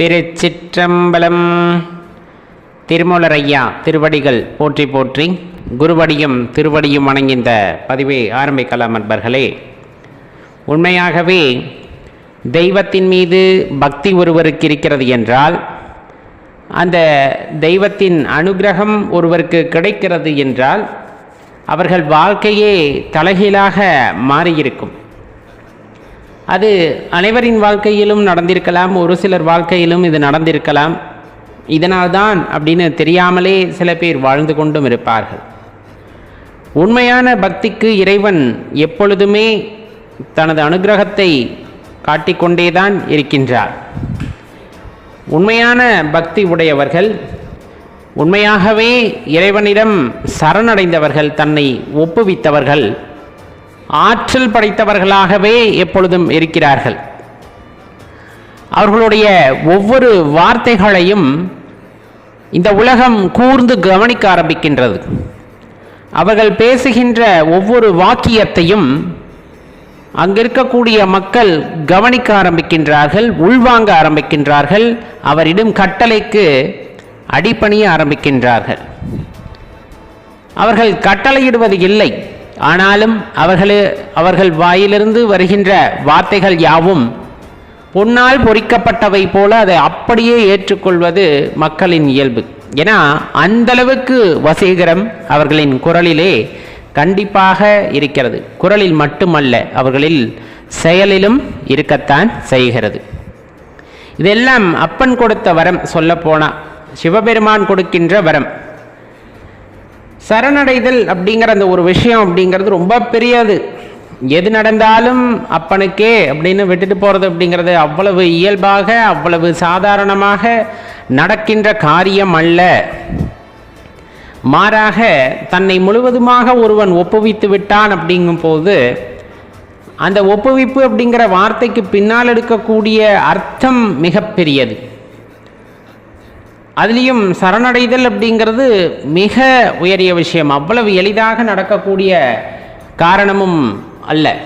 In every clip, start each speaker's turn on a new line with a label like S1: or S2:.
S1: திருச்சிற்றம்பலம். திருமூலரையா திருவடிகள் போற்றி போற்றி குருவடியும் திருவடியும் வணங்கிந்த பதிவை ஆரம்பிக்கலாம் அன்பர்களே. உண்மையாகவே தெய்வத்தின் மீது பக்தி ஒருவருக்கு இருக்கிறது என்றால் அந்த தெய்வத்தின் அனுகிரகம் ஒருவருக்கு கிடைக்கிறது என்றால் அவர்கள் வாழ்க்கையே தலைகீழாக மாறியிருக்கும். அது அனைவரின் வாழ்க்கையிலும் நடந்திருக்கலாம் ஒரு சிலர் வாழ்க்கையிலும் இது நடந்திருக்கலாம். இதனால்தான் அப்படின்னு தெரியாமலே சில பேர் வாழ்ந்து கொண்டும் இருப்பார்கள். உண்மையான பக்திக்கு இறைவன் எப்பொழுதுமே தனது அனுகிரகத்தை காட்டிக்கொண்டேதான் இருக்கின்றார். உண்மையான பக்தி உடையவர்கள் உண்மையாகவே இறைவனிடம் சரணடைந்தவர்கள் தன்னை ஒப்புவித்தவர்கள் ஆற்றல் படைத்தவர்களாகவே எப்பொழுதும் இருக்கிறார்கள். அவர்களுடைய ஒவ்வொரு வார்த்தைகளையும் இந்த உலகம் கூர்ந்து கவனிக்க ஆரம்பிக்கின்றது. அவர்கள் பேசுகின்ற ஒவ்வொரு வாக்கியத்தையும் அங்கிருக்கக்கூடிய மக்கள் கவனிக்க ஆரம்பிக்கின்றார்கள் உள்வாங்க ஆரம்பிக்கின்றார்கள் அவரிடம் கட்டளைக்கு அடிப்பணிய ஆரம்பிக்கின்றார்கள். அவர்கள் கட்டளையிடுவது இல்லை. ஆனாலும் அவர்களே அவர்கள் வாயிலிருந்து வருகின்ற வார்த்தைகள் யாவும் பொன்னால் பொறிக்கப்பட்டவை போல அதை அப்படியே ஏற்றுக்கொள்வது மக்களின் இயல்பு. ஏன்னா அந்தளவுக்கு வசீகரம் அவர்களின் குரலிலே கண்டிப்பாக இருக்கிறது. குரலில் மட்டுமல்ல அவர்களில் செயலிலும் இருக்கத்தான் செய்கிறது. இதெல்லாம் அப்பன் கொடுத்த வரம் சொல்லப்போனால் சிவபெருமான் கொடுக்கின்ற வரம். சரணடைதல் அப்படிங்கிற அந்த ஒரு விஷயம் அப்படிங்கிறது ரொம்ப பெரியது. எது நடந்தாலும் அப்பனுக்கே அப்படின்னு விட்டுட்டு போகிறது அப்படிங்கிறது அவ்வளவு இயல்பாக அவ்வளவு சாதாரணமாக நடக்கின்ற காரியம் அல்ல. மாறாக தன்னை முழுவதுமாக ஒருவன் ஒப்புவித்து விட்டான் அப்படிங்கும்போது அந்த ஒப்புவிப்பு அப்படிங்கிற வார்த்தைக்கு பின்னால் எடுக்கக்கூடிய அர்த்தம் மிகப்பெரியது அதுலேயும் சரணடைதல் அப்படிங்கிறது மிக உயரிய விஷயம். அவ்வளவு எளிதாக நடக்கக்கூடிய காரணமும் அல்ல.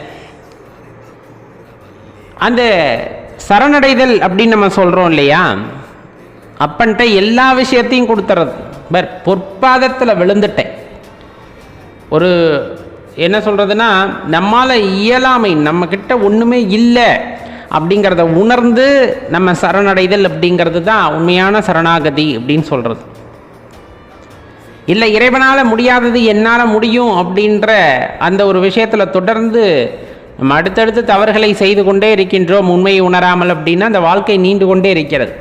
S1: அந்த சரணடைதல் அப்படின்னு நம்ம சொல்கிறோம் இல்லையா? அப்பன்ட்ட எல்லா விஷயத்தையும் கொடுத்துறது. பர் பொற்பாதத்தில் விழுந்துட்டேன். ஒரு என்ன சொல்கிறதுனா நம்மால் இயலாமை நம்மக்கிட்ட ஒன்றுமே இல்லை. அப்படிங்கிறத உணர்ந்து நம்ம சரணடைதல் அப்படிங்கிறது தான் உண்மையான சரணாகதி அப்படின்னு சொல்கிறது இல்லை இறைவனால் முடியாதது என்னால் முடியும் அப்படின்ற அந்த ஒரு விஷயத்தில் தொடர்ந்து நம்ம அடுத்தடுத்து தவறுகளை செய்து கொண்டே இருக்கின்றோம் உண்மையை உணராமல் அப்படின்னா அந்த வாழ்க்கை நீண்டு கொண்டே இருக்கிறது.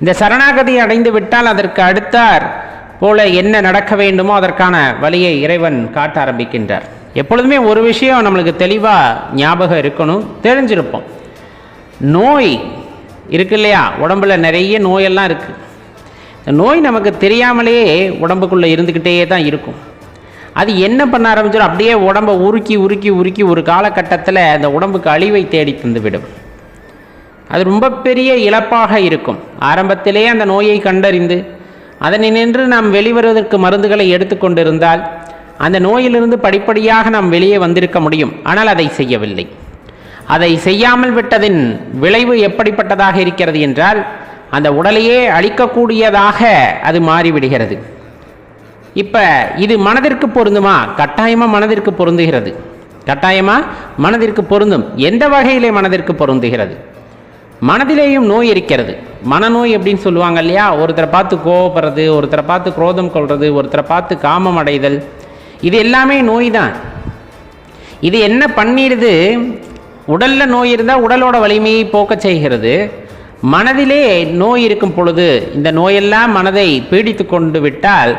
S1: இந்த சரணாகதி அடைந்து விட்டால் அதற்கு அடுத்தார் போல என்ன நடக்க வேண்டுமோ அதற்கான வழியை இறைவன் காட்ட ஆரம்பிக்கின்றார். எப்பொழுதுமே ஒரு விஷயம் நம்மளுக்கு தெளிவாக ஞாபகம் இருக்கணும் தெரிஞ்சிருப்போம். நோய் இருக்கு இல்லையா? உடம்புல நிறைய நோயெல்லாம் இருக்குது நோய் நமக்கு தெரியாமலேயே உடம்புக்குள்ளே இருந்துக்கிட்டே தான் இருக்கும். அது என்ன பண்ண ஆரம்பிச்சிடும்? அப்படியே உடம்பை உருக்கி உருக்கி உருக்கி ஒரு காலகட்டத்தில் அந்த உடம்புக்கு அழிவை தேடி தந்துவிடும். அது ரொம்ப பெரிய இழப்பாக இருக்கும். ஆரம்பத்திலே அந்த நோயை கண்டறிந்து அதனை நின்று நாம் வெளிவருவதற்கு மருந்துகளை எடுத்துக்கொண்டிருந்தால் அந்த நோயிலிருந்து படிப்படியாக நாம் வெளியே வந்திருக்க முடியும். ஆனால் அதை செய்யவில்லை. அதை செய்யாமல் விட்டதின் விளைவு எப்படிப்பட்டதாக இருக்கிறது என்றால் அந்த உடலையே அழிக்கக்கூடியதாக அது மாறிவிடுகிறது. இப்போ இது மனதிற்கு பொருந்துமா? கட்டாயமாக மனதிற்கு பொருந்துகிறது. கட்டாயமாக மனதிற்கு பொருந்தும். எந்த வகையிலே மனதிற்கு பொருந்துகிறது? மனதிலேயும் நோய் இருக்கிறது. மனநோய் அப்படின்னு சொல்லுவாங்க இல்லையா? ஒருத்தரை பார்த்து கோவப்படுறது ஒருத்தரை பார்த்து குரோதம் கொள்வது ஒருத்தரை பார்த்து காமம் அடைதல் இது எல்லாமே நோய் தான். இது என்ன பண்ணிடுது உடலில் நோய் இருந்தால் உடலோட வலிமையை போக்கச் செய்கிறது. மனதிலே நோய் இருக்கும் பொழுது இந்த நோயெல்லாம் மனதை பீடித்து கொண்டு விட்டால்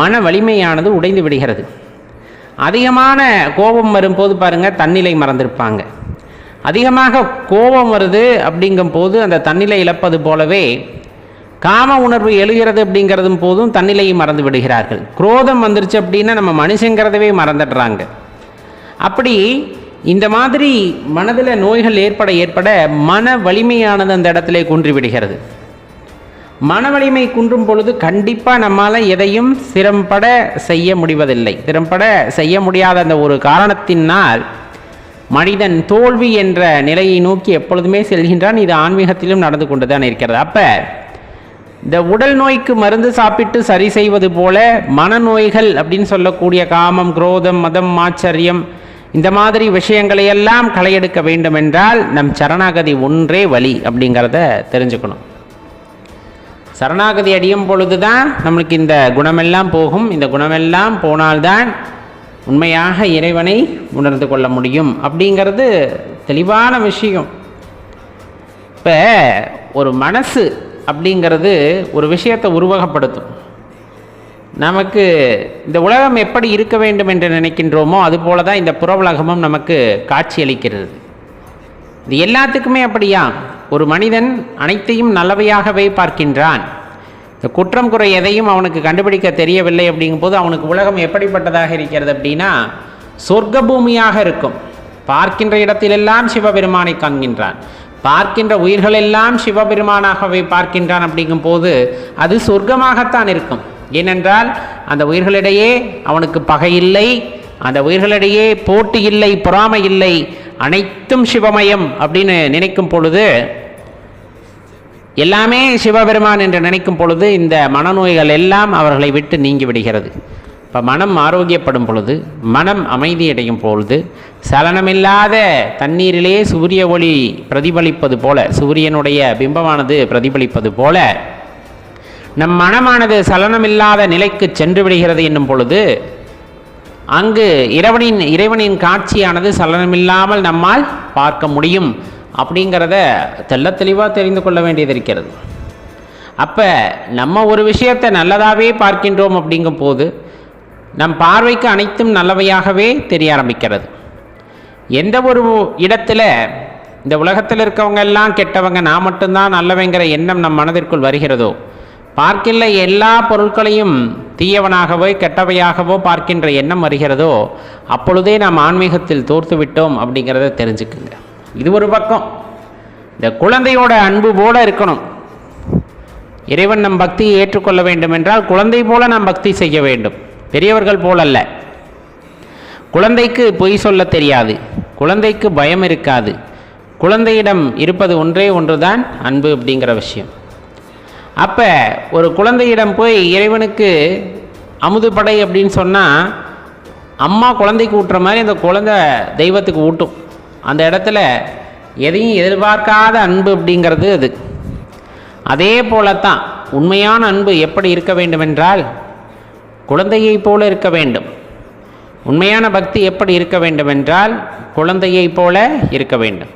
S1: மன வலிமையானது உடைந்து விடுகிறது. அதிகமான கோபம் வரும்போது பாருங்கள் தன்னிலை மறந்திருப்பாங்க. அதிகமாக கோபம் வருது அப்படிங்கும்போது அந்த தன்னிலை இழப்பது போலவே காம உணர்வு எழுகிறது அப்படிங்கிறதும் போதும் தன்னிலையை மறந்து விடுகிறார்கள். குரோதம் வந்துருச்சு அப்படின்னா நம்ம மனுஷங்கிறதவே மறந்துடுறாங்க. அப்படி இந்த மாதிரி மனதில் நோய்கள் ஏற்பட ஏற்பட மன வலிமையானது அந்த இடத்துல குன்றி விடுகிறது. மன வலிமை குன்றும் பொழுது கண்டிப்பாக நம்மால் எதையும் சிறம்பட செய்ய முடிவதில்லை. திறம்பட செய்ய முடியாத அந்த ஒரு காரணத்தினால் மனிதன் தோல்வி என்ற நிலையை நோக்கி எப்பொழுதுமே செல்கின்றான். இது ஆன்மீகத்திலும் நடந்து கொண்டு தான் இருக்கிறது. அப்போ இந்த உடல் நோய்க்கு மருந்து சாப்பிட்டு சரி செய்வது போல மனநோய்கள் அப்படின்னு சொல்லக்கூடிய காமம் குரோதம் மதம் ஆச்சரியம் இந்த மாதிரி விஷயங்களையெல்லாம் களையெடுக்க வேண்டும் என்றால் நம் சரணாகதி ஒன்றே வழி அப்படிங்கிறத தெரிஞ்சுக்கணும். சரணாகதி அடியும் பொழுது தான் நம்மளுக்கு இந்த குணமெல்லாம் போகும். இந்த குணமெல்லாம் போனால்தான் உண்மையாக இறைவனை உணர்ந்து கொள்ள முடியும் அப்படிங்கிறது தெளிவான விஷயம். இப்போ ஒரு மனசு அப்படிங்கிறது ஒரு விஷயத்தை உருவகப்படுத்தும். நமக்கு இந்த உலகம் எப்படி இருக்க வேண்டும் என்று நினைக்கின்றோமோ அதுபோல தான் இந்த புற உலகமும் நமக்கு காட்சியளிக்கிறது இது எல்லாத்துக்குமே அப்படியா? ஒரு மனிதன் அனைத்தையும் நல்லவையாகவே பார்க்கின்றான். இந்த குற்றம் குறை எதையும் அவனுக்கு கண்டுபிடிக்க தெரியவில்லை அப்படிங்கும்போது அவனுக்கு உலகம் எப்படிப்பட்டதாக இருக்கிறது அப்படின்னா சொர்க்க பூமியாக இருக்கும். பார்க்கின்ற இடத்திலெல்லாம் சிவபெருமானை காண்கின்றான். பார்க்கின்ற உயிர்களெல்லாம் சிவபெருமானாகவே பார்க்கின்றான் அப்படிங்கும்போது அது சொர்க்கமாகத்தான் இருக்கும். ஏனென்றால் அந்த உயிர்களிடையே அவனுக்கு பகை இல்லை அந்த உயிர்களிடையே போட்டி இல்லை பொறாமை இல்லை அனைத்தும் சிவமயம் அப்படின்னு நினைக்கும் பொழுது எல்லாமே சிவபெருமான் என்று நினைக்கும் பொழுது இந்த மனநோய்கள் எல்லாம் அவர்களை விட்டு நீங்கி விடுகிறது. இப்போ மனம் ஆரோக்கியப்படும் பொழுது மனம் அமைதியடையும் பொழுது சலனமில்லாத தண்ணீரிலே சூரிய ஒளி பிரதிபலிப்பது போல சூரியனுடைய பிம்பமானது பிரதிபலிப்பது போல நம் மனமானது சலனமில்லாத நிலைக்கு சென்று விடுகிறது என்னும் பொழுது அங்கு இறைவனின் இறைவனின் காட்சியானது சலனமில்லாமல் நம்மால் பார்க்க முடியும் அப்படிங்கிறத தெள்ள தெளிவாக தெரிந்து கொள்ள வேண்டியது இருக்கிறது. அப்போ நம்ம ஒரு விஷயத்தை நல்லதாகவே பார்க்கின்றோம் அப்படிங்கும் போது நம் பார்வைக்கு அனைத்தும் நல்லவையாகவே தெரிய ஆரம்பிக்கிறது. எந்த ஒரு இடத்துல இந்த உலகத்தில் இருக்கவங்க எல்லாம் கெட்டவங்க நான் மட்டும்தான் நல்லவங்கிற எண்ணம் நம் மனதிற்குள் வருகிறதோ பார்க்கின்ற எல்லா பொருட்களையும் தீயவனாகவோ கெட்டவையாகவோ பார்க்கின்ற எண்ணம் வருகிறதோ அப்பொழுதே நாம் ஆன்மீகத்தில் தோர்த்து விட்டோம் அப்படிங்கிறத தெரிஞ்சுக்குங்க. இது ஒரு பக்கம். இந்த குழந்தையோட அன்பு போல இருக்கணும். இறைவன் நம் பக்தியை ஏற்றுக்கொள்ள வேண்டும் என்றால் குழந்தை போல நாம் பக்தி செய்ய வேண்டும். பெரியவர்கள் போலல்ல. குழந்தைக்கு பொய் சொல்ல தெரியாது. குழந்தைக்கு பயம் இருக்காது. குழந்தையிடம் இருப்பது ஒன்றே ஒன்றுதான் அன்பு அப்படிங்கிற விஷயம். அப்போ ஒரு குழந்தையிடம் போய் இறைவனுக்கு அமுதுபடை அப்படின்னு சொன்னால் அம்மா குழந்தைக்கு ஊட்டுற மாதிரி அந்த குழந்தை தெய்வத்துக்கு ஊட்டும். அந்த இடத்துல எதையும் எதிர்பார்க்காத அன்பு அப்படிங்கிறது அது. அதே போலத்தான் உண்மையான அன்பு எப்படி இருக்க வேண்டுமென்றால் குழந்தையைப் போல இருக்க வேண்டும். உண்மையான பக்தி எப்படி இருக்க வேண்டுமென்றால் குழந்தையைப் போல இருக்க வேண்டும்.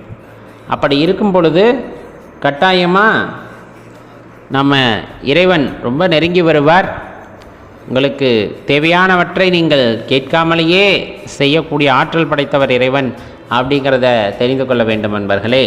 S1: அப்படி இருக்கும் பொழுது கட்டாயமாக நம்ம இறைவன் ரொம்ப நெருங்கி வருவார். உங்களுக்கு தேவையானவற்றை நீங்கள் கேட்காமலேயே செய்யக்கூடிய ஆற்றல் படைத்தவர் இறைவன் அப்படிங்கிறத தெரிந்து கொள்ள வேண்டும் என்பர்களே